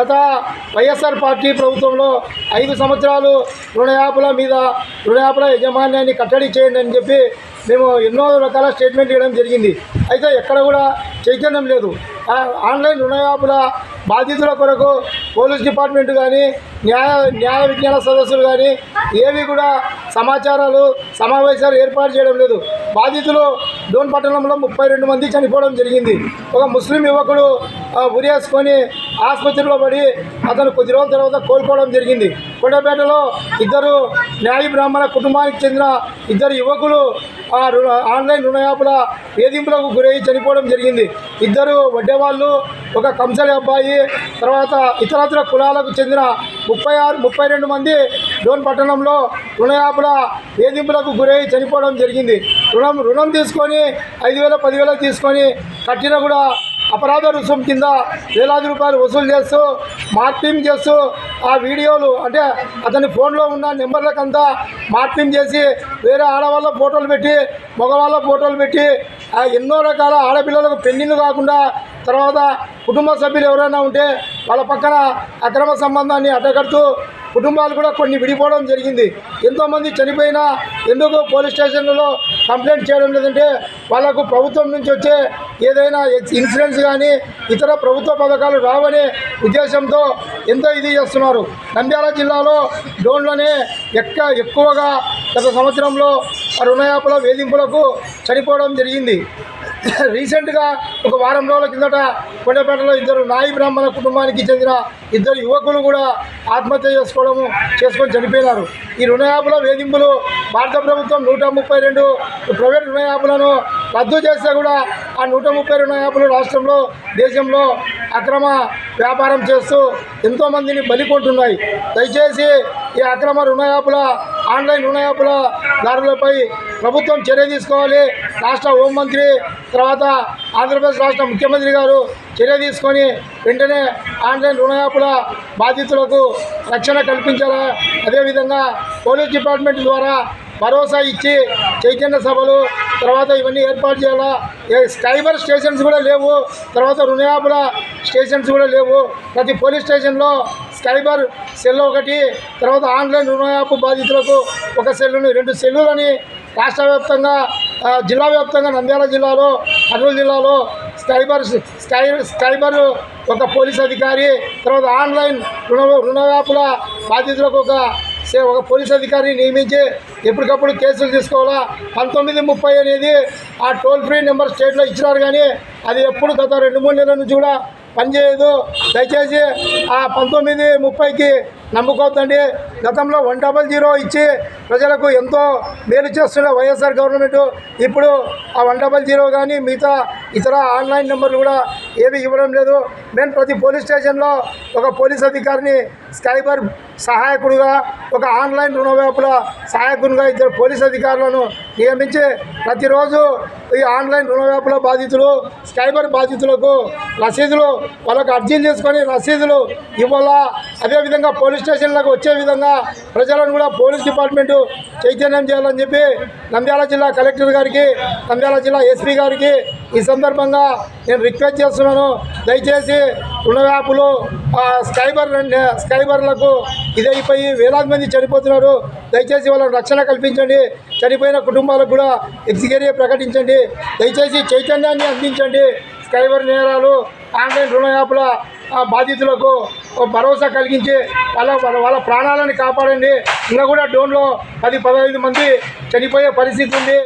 గత వైఎస్ఆర్ పార్టీ ప్రభుత్వంలో ఐదు సంవత్సరాలు రుణయాపుల మీద రుణయాపుల యజమాన్యాన్ని కట్టడి చేయండి అని చెప్పి మేము ఎన్నో రకాల స్టేట్మెంట్ ఇవ్వడం జరిగింది. అయితే ఎక్కడ కూడా చైతన్యం లేదు. ఆన్లైన్ రుణయాపుల బాధితుల కొరకు పోలీస్ డిపార్ట్మెంట్ కానీ న్యాయ న్యాయ విజ్ఞాన సదస్సులు కానీ ఏవి కూడా సమాచారాలు సమావేశాలు ఏర్పాటు చేయడం లేదు. బాధితులు డోన్ పట్టణంలో ముప్పై రెండు మంది చనిపోవడం జరిగింది. ఒక ముస్లిం యువకుడు ఉరేసుకొని ఆసుపత్రిలో పడి అతను కొద్ది రోజుల తర్వాత కోలుకోవడం జరిగింది. కొండపేటలో ఇద్దరు న్యాయ బ్రాహ్మణ కుటుంబానికి చెందిన ఇద్దరు యువకులు ఆ రుణ ఆన్లైన్ రుణయాపుల వేధింపులకు గురై చనిపోవడం జరిగింది. ఇద్దరు వడ్డేవాళ్ళు ఒక కంసలి అబ్బాయి తర్వాత ఇతరత్ర కులాలకు చెందిన ముప్పై ఆరు ముప్పై రెండు మంది డోన్ పట్టణంలో రుణయాపుల వేధింపులకు గురై చనిపోవడం జరిగింది. రుణం రుణం తీసుకొని ఐదు వేల పదివేలు తీసుకొని కట్టిన కూడా అపరాధ రుసుం కింద వేలాది రూపాయలు వసూలు చేస్తూ మార్పింగ్ చేస్తూ ఆ వీడియోలు అంటే అతని ఫోన్లో ఉన్న నెంబర్లకంతా మార్పింగ్ చేసి వేరే ఆడవాళ్ళ ఫోటోలు పెట్టి మగవాళ్ళ ఫోటోలు పెట్టి ఆ ఎన్నో రకాల ఆడపిల్లలకు పెళ్ళిళ్ళు కాకుండా తర్వాత కుటుంబ సభ్యులు ఎవరైనా ఉంటే వాళ్ళ పక్కన అక్రమ సంబంధాన్ని అడ్డగడుతూ కుటుంబాలు కూడా కొన్ని విడిపోవడం జరిగింది. ఎంతోమంది చనిపోయినా ఎందుకు పోలీస్ స్టేషన్లలో కంప్లైంట్ చేయడం లేదంటే వాళ్ళకు ప్రభుత్వం నుంచి వచ్చే ఏదైనా ఇన్సూరెన్స్ కానీ ఇతర ప్రభుత్వ పథకాలు రావనే ఉద్దేశంతో ఎంతో ఇది చేస్తున్నారు. నంద్యాల జిల్లాలో డోన్లోనే ఎక్క ఎక్కువగా గత సంవత్సరంలో రుణయాపుల వేధింపులకు చనిపోవడం జరిగింది. రీసెంట్గా ఒక వారం రోజుల కిందట కొండపేటలో ఇద్దరు నాయి బ్రాహ్మణ కుటుంబానికి చెందిన ఇద్దరు యువకులు కూడా ఆత్మహత్య చేసుకోవడము చేసుకొని చనిపోయినారు. ఈ రుణయాపుల వేధింపులు భారత ప్రభుత్వం నూట ముప్పై రెండు ప్రైవేట్ రుణయాపులను రద్దు చేస్తే కూడా ఆ నూట ముప్పై రుణయాపులు రాష్ట్రంలో దేశంలో అక్రమ వ్యాపారం చేస్తూ ఎంతోమందిని బలికొంటున్నాయి దయచేసి ఈ అక్రమ రుణయాపుల ఆన్లైన్ రుణయాపుల దారులపై ప్రభుత్వం చర్య తీసుకోవాలి. రాష్ట్ర హోంమంత్రి తర్వాత ఆంధ్రప్రదేశ్ రాష్ట్ర ముఖ్యమంత్రి గారు చర్య తీసుకొని వెంటనే ఆన్లైన్ రుణయాపుల బాధితులకు రక్షణ కల్పించాలా? అదేవిధంగా పోలీస్ డిపార్ట్మెంట్ ద్వారా భరోసా ఇచ్చి చైతన్య సభలు తర్వాత ఇవన్నీ ఏర్పాటు చేయాలా? స్కైబర్ సైబర్ స్టేషన్స్ కూడా లేవు. తర్వాత రుణయాపుల స్టేషన్స్ కూడా లేవు. ప్రతి పోలీస్ స్టేషన్లో స్కైబర్ సెల్ ఒకటి తర్వాత ఆన్లైన్ రుణయాపు బాధితులకు ఒక సెల్లుని రెండు సెల్లులని రాష్ట్ర వ్యాప్తంగా జిల్లా వ్యాప్తంగా నంద్యాల జిల్లాలో కర్నూలు జిల్లాలో స్కైబర్ స్కై స్కైబర్ ఒక పోలీస్ అధికారి తర్వాత ఆన్లైన్ రుణ రుణయాపుల బాధితులకు ఒక ఒక పోలీస్ అధికారిని నియమించి ఎప్పటికప్పుడు కేసులు తీసుకోవాలా? పంతొమ్మిది ముప్పై అనేది ఆ టోల్ ఫ్రీ నెంబర్ స్టేట్లో ఇచ్చినారు కానీ అది ఎప్పుడు గత రెండు మూడు నెలల నుంచి కూడా పనిచేయదు. దయచేసి ఆ పంతొమ్మిది ముప్పైకి నమ్ముకోవద్దండి. గతంలో వన్ డబల్ జీరో ఇచ్చి ప్రజలకు ఎంతో మేలు చేస్తున్న వైఎస్ఆర్ గవర్నమెంట్ ఇప్పుడు ఆ వన్ డబల్ జీరో కానీ మిగతా ఇతర ఆన్లైన్ నెంబర్లు కూడా ఏవి ఇవ్వడం లేదు. మేము ప్రతి పోలీస్ స్టేషన్లో ఒక పోలీస్ అధికారిని స్కైబర్ సహాయకుడుగా ఒక ఆన్లైన్ రుణవేపుల సహాయకునిగా ఇద్దరు పోలీస్ అధికారులను నియమించి ప్రతిరోజు ఈ ఆన్లైన్ రుణవేపుల బాధితులు స్కైబర్ బాధితులకు రసీదులు వాళ్ళకు అర్జీలు చేసుకొని రసీదులు ఇవ్వాలా? అదేవిధంగా పోలీస్ స్టేషన్లకు వచ్చే విధంగా ప్రజలను కూడా పోలీస్ డిపార్ట్మెంటు చైతన్యం చేయాలని చెప్పి నంద్యాల జిల్లా కలెక్టర్ గారికి నంద్యాల జిల్లా ఎస్పీ గారికి ఈ సందర్భంగా నేను రిక్వెస్ట్ చేస్తున్నాను. దయచేసి రుణవ్యాపులు యాప్లు స్కైబర్ స్కైబర్లకు ఇదైపోయి వేలాది మంది చనిపోతున్నారు. దయచేసి వాళ్ళకి రక్షణ కల్పించండి. చనిపోయిన కుటుంబాలకు కూడా ఎగ్జిగేరియా ప్రకటించండి. దయచేసి చైతన్యాన్ని అందించండి. స్కైబర్ నేరాలు ఆన్లైన్ రుణ యాప్ల బాధితులకు భరోసా కలిగించి వాళ్ళ వాళ్ళ వాళ్ళ ప్రాణాలను కాపాడండి. ఇంకా కూడా డోన్లో పది పదహైదు మంది చనిపోయే పరిస్థితి ఉంది.